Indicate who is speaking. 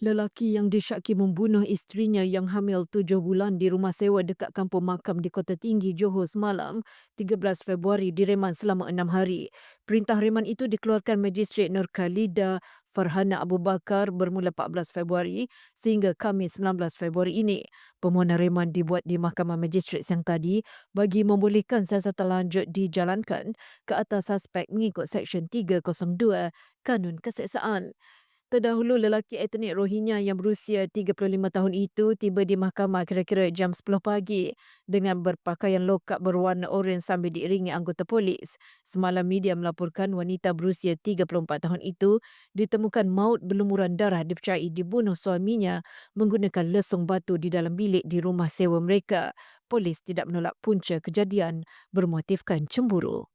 Speaker 1: Lelaki yang disyaki membunuh isterinya yang hamil tujuh bulan di rumah sewa dekat kampung makam di Kota Tinggi, Johor semalam, 13 Februari direman selama enam hari. Perintah reman itu dikeluarkan Magistrate Nur Khalida Farhana Abu Bakar bermula 14 Februari sehingga Khamis 19 Februari ini. Permohonan reman dibuat di Mahkamah Magistrate siang tadi bagi membolehkan siasatan lanjut dijalankan ke atas suspek mengikut Seksyen 302 Kanun Keseksaan. Terdahulu lelaki etnik Rohingya yang berusia 35 tahun itu tiba di mahkamah kira-kira jam 10 pagi dengan berpakaian lokap berwarna oranye sambil diiringi anggota polis. Semalam media melaporkan wanita berusia 34 tahun itu ditemukan maut berlumuran darah dipercayai dibunuh suaminya menggunakan lesung batu di dalam bilik di rumah sewa mereka. Polis tidak menolak punca kejadian bermotifkan cemburu.